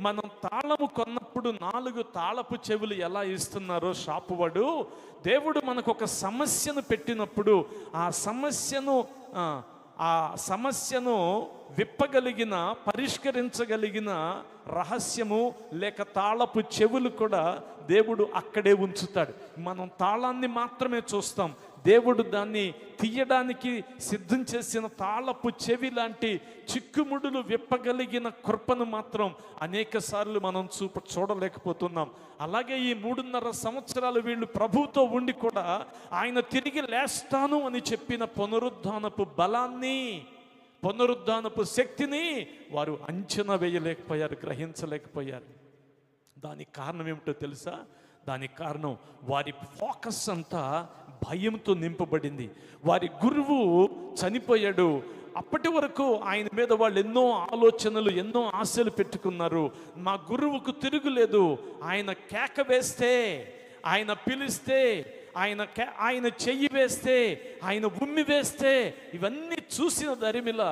మనం తాళము కొన్నప్పుడు నాలుగు తాళపు చెవులు ఎలా ఇస్తున్నారో షాపు వాడు దేవుడు మనకు ఒక సమస్యను పెట్టినప్పుడు ఆ సమస్యను ఆ, ఆ సమస్యను విప్పగలిగిన పరిష్కరించగలిగిన రహస్యము లేక తాళపు చెవులు కూడా దేవుడు అక్కడే ఉంచుతాడు. మనం తాళాన్ని మాత్రమే చూస్తాం. దేవుడు దాన్ని తీయడానికి సిద్ధం చేసిన తాళపు చెవి లాంటి చిక్కుముడులు విప్పగలిగిన కృపను మాత్రం అనేక సార్లు మనం చూప చూడలేకపోతున్నాం. అలాగే ఈ మూడున్నర సంవత్సరాలు వీళ్ళు ప్రభుతో ఉండి కూడా ఆయన తిరిగి లేస్తాను అని చెప్పిన పునరుద్ధానపు బలాన్ని పునరుద్ధానపు శక్తిని వారు అంచనా వేయలేకపోయారు గ్రహించలేకపోయారు. దానికి కారణం ఏమిటో తెలుసా? దానికి కారణం వారి ఫోకస్ అంతా భయంతో నింపబడింది. వారి గురువు చనిపోయాడు. అప్పటి వరకు ఆయన మీద వాళ్ళు ఎన్నో ఆలోచనలు ఎన్నో ఆశలు పెట్టుకున్నారు. మా గురువుకు తిరుగులేదు. ఆయన కేక వేస్తే ఆయన పిలిస్తే ఆయన కే- ఆయన చెయ్యి వేస్తే ఆయన ఉమ్మి వేస్తే ఇవన్నీ చూసిన దరిమిల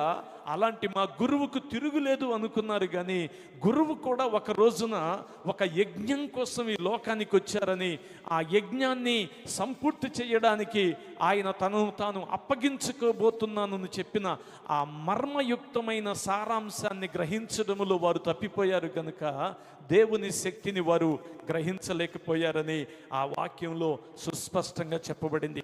అలాంటి మా గురువుకు తిరుగులేదు అనుకున్నారు కానీ గురువు కూడా ఒక రోజున ఒక యజ్ఞం కోసం ఈ లోకానికి వచ్చారని ఆ యజ్ఞాన్ని సంపూర్తి చేయడానికి ఆయన తనను తాను అప్పగించుకోబోతున్నానని చెప్పిన ఆ మర్మయుక్తమైన సారాంశాన్ని గ్రహించడంలో వారు తప్పిపోయారు కనుక దేవుని శక్తిని వారు గ్రహించలేకపోయారని ఆ వాక్యంలో సుస్పష్టంగా చెప్పబడింది.